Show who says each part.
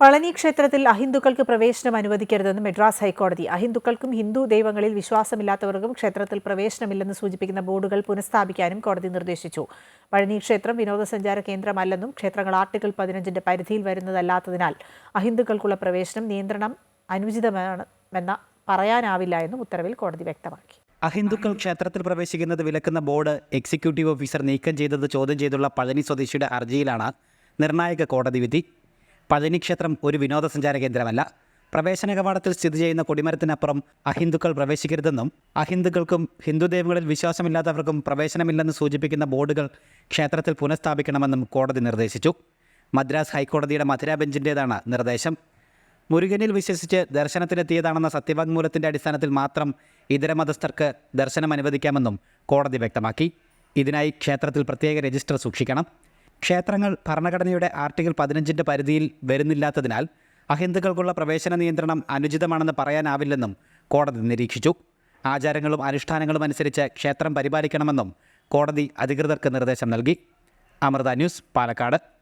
Speaker 1: പളനി ക്ഷേത്രത്തിൽ അഹിന്ദുക്കൾക്ക് പ്രവേശനം അനുവദിക്കരുതെന്ന് മദ്രാസ് ഹൈക്കോടതി. അഹിന്ദുക്കൾക്കും ഹിന്ദു ദൈവങ്ങളിൽ വിശ്വാസമില്ലാത്തവർക്കും ക്ഷേത്രത്തിൽ പ്രവേശനമില്ലെന്ന് സൂചിപ്പിക്കുന്ന ബോർഡുകൾ പുനഃസ്ഥാപിക്കാനും കോടതി നിർദ്ദേശിച്ചു. പഴനി ക്ഷേത്രം വിനോദസഞ്ചാര കേന്ദ്രമല്ലെന്നും ക്ഷേത്രങ്ങൾ ആർട്ടിക്കിൾ പതിനഞ്ചിന്റെ പരിധിയിൽ വരുന്നതല്ലാത്തതിനാൽ അഹിന്ദുക്കൾക്കുള്ള പ്രവേശനം നിയന്ത്രണം അനുചിതമാണെന്ന പറയാനാവില്ല എന്നും ഉത്തരവിൽ കോടതി വ്യക്തമാക്കി.
Speaker 2: അഹിന്ദുക്കൾ ക്ഷേത്രത്തിൽ പ്രവേശിക്കുന്നത് വിലക്കുന്ന ബോർഡ് എക്സിക്യൂട്ടീവ് ഓഫീസർ നീക്കം ചെയ്തത് ചോദ്യം ചെയ്തുള്ള പഴനി സ്വദേശിയുടെ ഹർജിയിലാണ് നിർണായക കോടതി വിധി. പഴനി ക്ഷേത്രം ഒരു വിനോദസഞ്ചാര കേന്ദ്രമല്ല. പ്രവേശന കവാടത്തിൽ സ്ഥിതി ചെയ്യുന്ന കൊടിമരത്തിനപ്പുറം അഹിന്ദുക്കൾ പ്രവേശിക്കരുതെന്നും അഹിന്ദുക്കൾക്കും ഹിന്ദുദേവങ്ങളിൽ വിശ്വാസമില്ലാത്തവർക്കും പ്രവേശനമില്ലെന്ന് സൂചിപ്പിക്കുന്ന ബോർഡുകൾ ക്ഷേത്രത്തിൽ പുനഃസ്ഥാപിക്കണമെന്നും കോടതി നിർദ്ദേശിച്ചു. മദ്രാസ് ഹൈക്കോടതിയുടെ മധുര ബെഞ്ചിന്റേതാണ് നിർദ്ദേശം. മുരുകനിൽ വിശ്വസിച്ച് ദർശനത്തിനെത്തിയതാണെന്ന സത്യവാങ്മൂലത്തിന്റെ അടിസ്ഥാനത്തിൽ മാത്രം ഇതര മതസ്ഥർക്ക് ദർശനം അനുവദിക്കാമെന്നും കോടതി വ്യക്തമാക്കി. ഇതിനായി ക്ഷേത്രത്തിൽ പ്രത്യേക രജിസ്റ്റർ സൂക്ഷിക്കണം. ക്ഷേത്രങ്ങൾ ഭരണഘടനയുടെ ആർട്ടിക്കിൾ പതിനഞ്ചിന്റെ പരിധിയിൽ വരുന്നില്ലാത്തതിനാൽ അഹിന്ദുക്കൾക്കുള്ള പ്രവേശന നിയന്ത്രണം അനുചിതമാണെന്ന് പറയാനാവില്ലെന്നും കോടതി നിരീക്ഷിച്ചു. ആചാരങ്ങളും അനുഷ്ഠാനങ്ങളും അനുസരിച്ച് ക്ഷേത്രം പരിപാലിക്കണമെന്നും കോടതി അധികൃതർക്ക് നിർദ്ദേശം നൽകി. അമൃത ന്യൂസ് പാലക്കാട്.